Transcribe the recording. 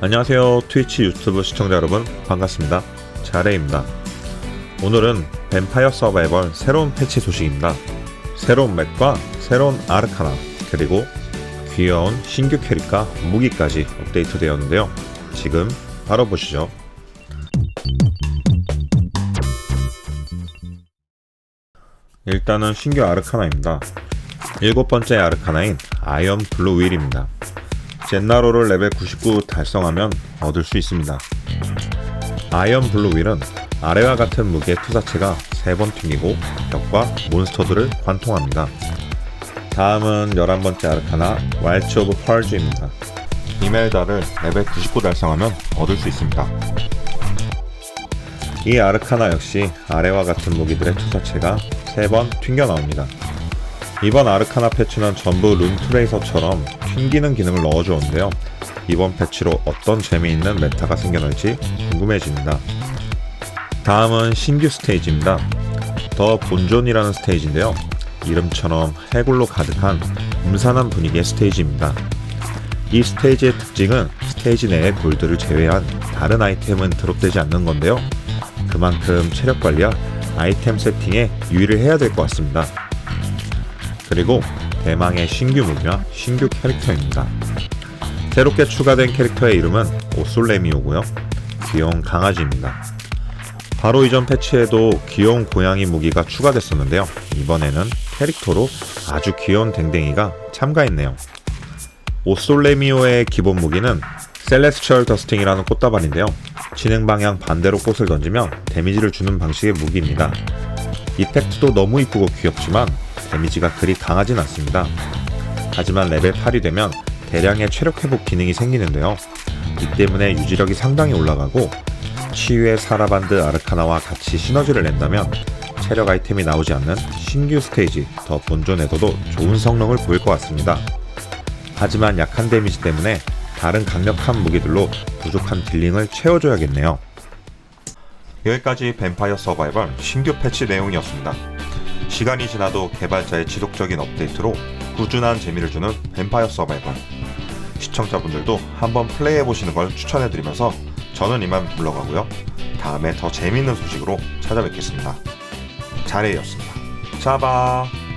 안녕하세요. 트위치 유튜브 시청자 여러분 반갑습니다. 자레입니다. 오늘은 뱀파이어 서바이벌 새로운 패치 소식입니다. 새로운 맵과 새로운 아르카나 그리고 귀여운 신규 캐릭과 무기까지 업데이트 되었는데요. 지금 바로 보시죠. 일단은 신규 아르카나입니다. 일곱 번째 아르카나인 아이언 블루 윌입니다. 젠나로를 레벨 99 달성하면 얻을 수 있습니다. 아이언 블루 윌은 아래와 같은 무기의 투사체가 3번 튕기고 벽과 몬스터들을 관통합니다. 다음은 11번째 아르카나 와일츠 오브 펄즈입니다. 이멜다를 레벨 99 달성하면 얻을 수 있습니다. 이 아르카나 역시 아래와 같은 무기들의 투사체가 3번 튕겨 나옵니다. 이번 아르카나 패치는 전부 룬트레이서처럼 튕기는 기능을 넣어주었는데요. 이번 패치로 어떤 재미있는 메타가 생겨날지 궁금해집니다. 다음은 신규 스테이지입니다. 더 본존이라는 스테이지인데요. 이름처럼 해골로 가득한 음산한 분위기의 스테이지입니다. 이 스테이지의 특징은 스테이지 내에 골드를 제외한 다른 아이템은 드롭되지 않는 건데요. 그만큼 체력 관리와 아이템 세팅에 유의를 해야 될 것 같습니다. 그리고 대망의 신규 무기와 신규 캐릭터입니다. 새롭게 추가된 캐릭터의 이름은 오솔레미오고요. 귀여운 강아지입니다. 바로 이전 패치에도 귀여운 고양이 무기가 추가됐었는데요. 이번에는 캐릭터로 아주 귀여운 댕댕이가 참가했네요. 오솔레미오의 기본 무기는 셀레스처얼 더스팅이라는 꽃다발인데요. 진행 방향 반대로 꽃을 던지면 데미지를 주는 방식의 무기입니다. 이펙트도 너무 이쁘고 귀엽지만 데미지가 그리 강하진 않습니다. 하지만 레벨 8이 되면 대량의 체력 회복 기능이 생기는데요. 이 때문에 유지력이 상당히 올라가고 치유의 사라반드 아르카나와 같이 시너지를 낸다면 체력 아이템이 나오지 않는 신규 스테이지 더 본존에서도 좋은 성능을 보일 것 같습니다. 하지만 약한 데미지 때문에 다른 강력한 무기들로 부족한 딜링을 채워줘야겠네요. 여기까지 뱀파이어 서바이벌 신규 패치 내용이었습니다. 시간이 지나도 개발자의 지속적인 업데이트로 꾸준한 재미를 주는 뱀파이어 서바이벌. 시청자분들도 한번 플레이해 보시는 걸 추천해드리면서 저는 이만 물러가고요. 다음에 더 재밌는 소식으로 찾아뵙겠습니다. 자레이였습니다. 자바.